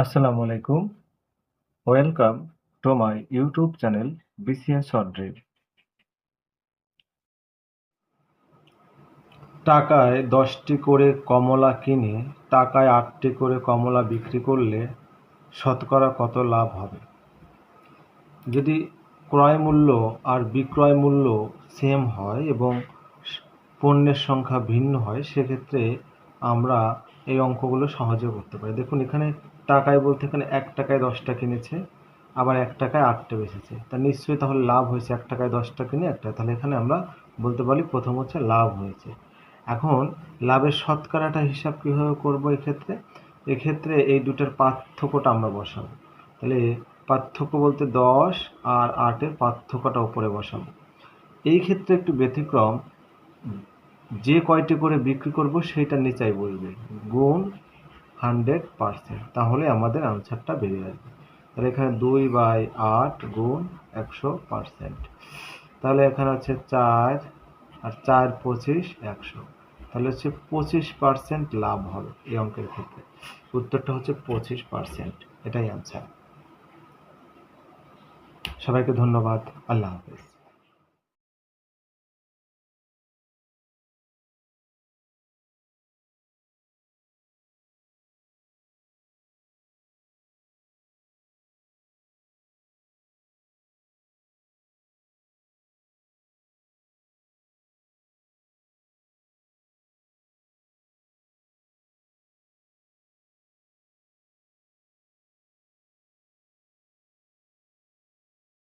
আসসালামু আলাইকুম। Welcome to my YouTube channel BCS short drill টাকায় দশটি করে কমলা কিনে, টাকায় আটটি করে কমলা বিক্রি করলে শতকরা কত লাভ হবে? যদি ক্রয় মূল্য আর বিক্রয় মূল্য সেম হয় এবং পণ্যের সংখ্যা ভিন্ন হয়, সেক্ষেত্রে আমরা এই অঙ্কগুলো সহজে করতে পারি। দেখুন, এখানে টাকায় বলতে এখানে এক টাকায় দশটা কিনেছে আবার এক টাকায় আটটা বেচেছে তা নিশ্চয়ই তাহলে লাভ হয়েছে এক টাকায় দশটা কিনে একটা। তাহলে এখানে আমরা বলতে পারি প্রথম হচ্ছে লাভ হয়েছে। এখন লাভের শতকরাটা হিসাব কীভাবে করব এক্ষেত্রে? এক্ষেত্রে এই দুটার পার্থক্যটা আমরা বসাবো। তাহলে পার্থক্য বলতে দশ আর আটের পার্থক্যটা উপরে বসাবো। এই ক্ষেত্রে একটু ব্যতিক্রম। যে কয়টি করে বিক্রি করব সেইটা নিচাই বলবে। গুণ হান্ড্রেড পারসেন্ট। তাহলে আমাদের আনসারটা বেরিয়ে আসবে। তাহলে এখানে দুই বাই আট গুণ একশো পারসেন্ট। তাহলে এখানে হচ্ছে চার, আর চার পঁচিশ একশো। তাহলে হচ্ছে পঁচিশ পার্সেন্ট লাভ হবে এই অঙ্কের ক্ষেত্রে। উত্তরটা হচ্ছে পঁচিশ পার্সেন্ট। এটাই আনসার। সবাইকে ধন্যবাদ। আল্লাহ হাফেজ।